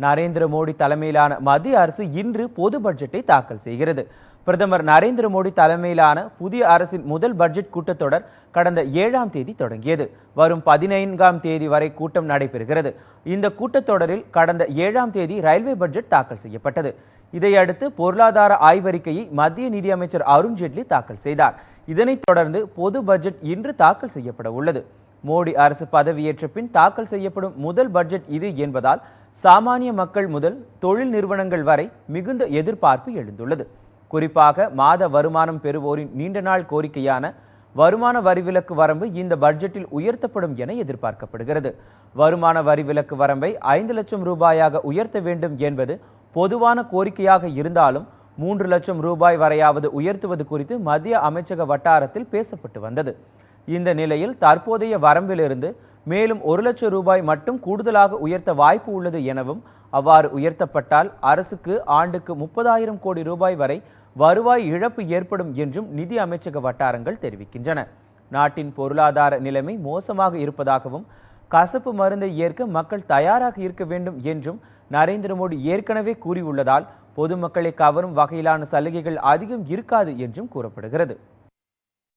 நரேந்திர மோடி தலைமையிலான மத்திய அரசு இன்று பொது பட்ஜெட்டை தாக்கல் செய்கிறது. பிரதமர் நரேந்திர மோடி தலைமையிலான புதிய அரசின் முதல் பட்ஜெட் கூட்டத்தொடர் கடந்த ஏழாம் தேதி தொடங்கியது. வரும் பதினைந்தாம் தேதி வரை கூட்டம் நடைபெறுகிறது. இந்த கூட்டத்தொடரில் கடந்த ஏழாம் தேதி ரயில்வே பட்ஜெட் தாக்கல் செய்யப்பட்டது. இதையடுத்து பொருளாதார ஆய்வறிக்கையை மத்திய நிதியமைச்சர் அருண்ஜேட்லி தாக்கல் செய்தார். இதனைத் தொடர்ந்து பொது பட்ஜெட் இன்று தாக்கல் செய்யப்பட உள்ளது. மோடி அரசு பதவியேற்ற பின் தாக்கல் செய்யப்படும் முதல் பட்ஜெட் இது என்பதால் சாமானிய மக்கள் முதல் தொழில் நிறுவனங்கள் வரை மிகுந்த எதிர்பார்ப்பு எழுந்துள்ளது. குறிப்பாக மாத வருமானம் பெறுவோரின் நீண்ட நாள் கோரிக்கையான வருமான வரி விலக்கு வரம்பு இந்த பட்ஜெட்டில் உயர்த்தப்படும் என எதிர்பார்க்கப்படுகிறது. வருமான வரி விலக்கு வரம்பை ஐந்து லட்சம் ரூபாயாக உயர்த்த வேண்டும் என்பது பொதுவான கோரிக்கையாக இருந்தாலும் மூன்று லட்சம் ரூபாய் வரையாவது உயர்த்துவது குறித்து மத்திய அமைச்சக வட்டாரத்தில் பேசப்பட்டு வந்தது. இந்த நிலையில் தற்போதைய வரம்பிலிருந்து மேலும் ஒரு லட்சம் ரூபாய் மட்டும் கூடுதலாக உயர்த்த வாய்ப்பு உள்ளது எனவும் அவ்வாறு உயர்த்தப்பட்டால் அரசுக்கு ஆண்டுக்கு முப்பதாயிரம் கோடி ரூபாய் வரை வருவாய் இழப்பு ஏற்படும் என்றும் நிதி அமைச்சக வட்டாரங்கள் தெரிவிக்கின்றன. நாட்டின் பொருளாதார நிலைமை மோசமாக இருப்பதாகவும் கசப்பு மருந்தை ஏற்க மக்கள் தயாராக இருக்க வேண்டும் என்றும் நரேந்திர மோடி ஏற்கனவே கூறியுள்ளதால் பொதுமக்களை கவரும் வகையிலான சலுகைகள் அதிகம் இருக்காது என்றும் கூறப்படுகிறது.